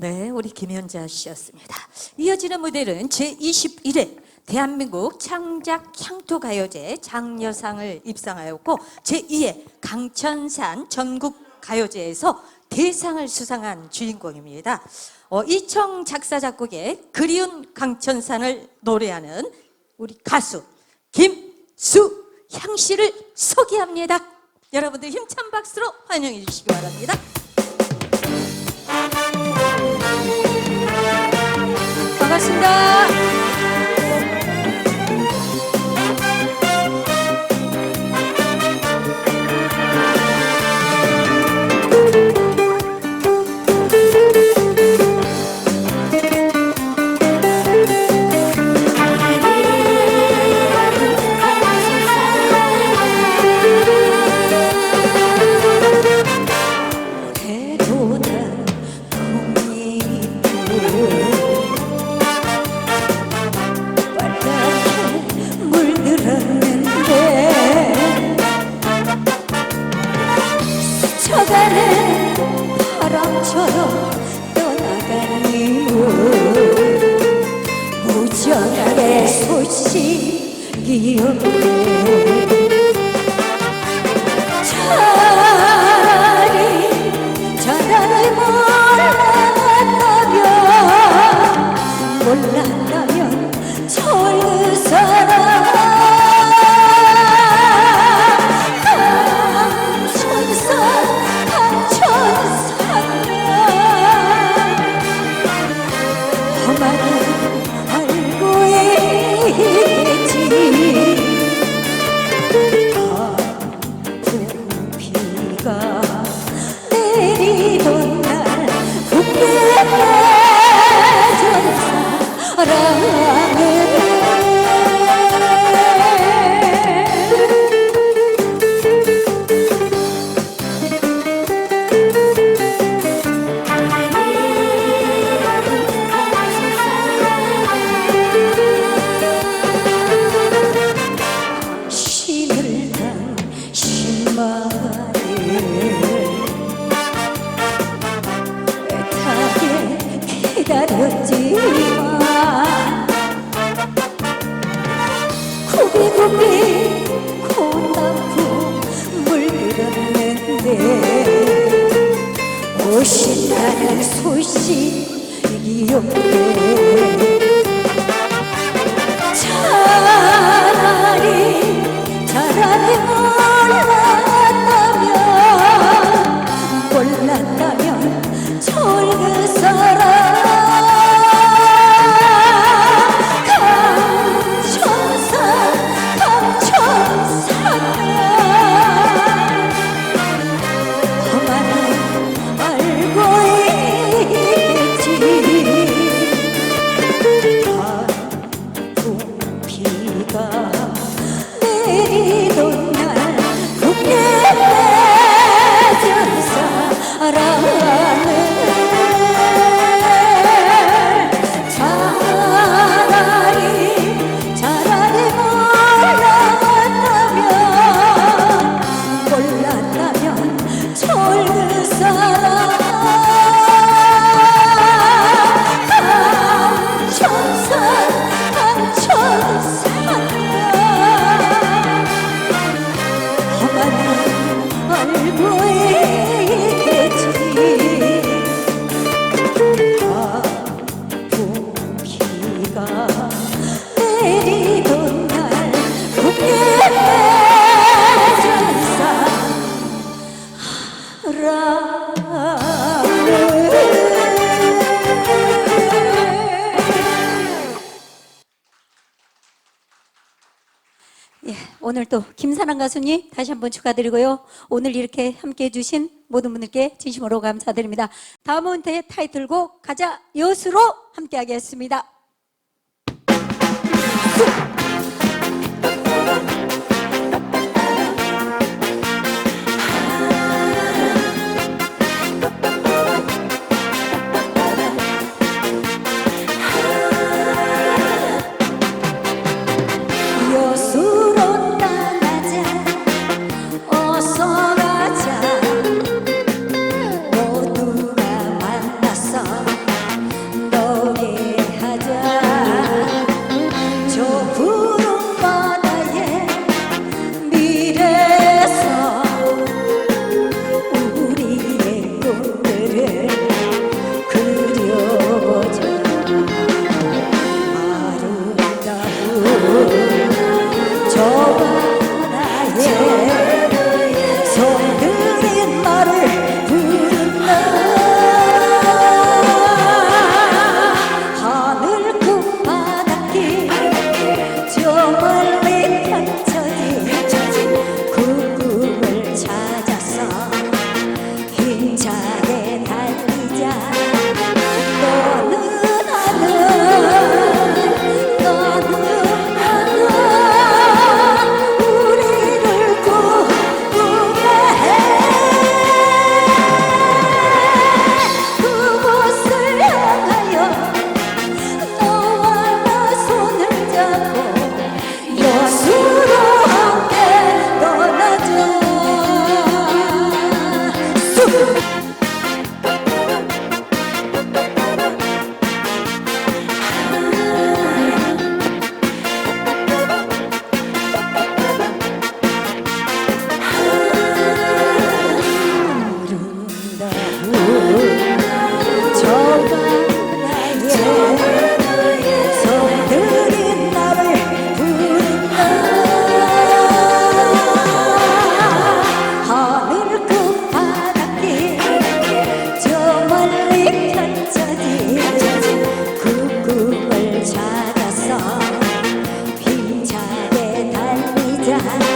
네, 우리 김현자 씨였습니다. 이어지는 무대는 제21회 대한민국 창작 향토 가요제 장려상을 입상하였고 제2회 강천산 전국 가요제에서 대상을 수상한 주인공입니다. 어, 이청 작사 작곡의 그리운 강천산을 노래하는 우리 가수 김수향 씨를 소개합니다. 여러분들 힘찬 박수로 환영해 주시기 바랍니다. 스쳐가는 바람처럼 떠나가니 무정하게 소식이 없네 구비구비 고나고 물들었는데 오신다는 소식이 없네 오늘 또 김사랑 가수님 다시 한번 축하드리고요. 오늘 이렇게 함께 해주신 모든 분들께 진심으로 감사드립니다. 다음은 대 타이틀곡 가자 여수로 함께 하겠습니다. die.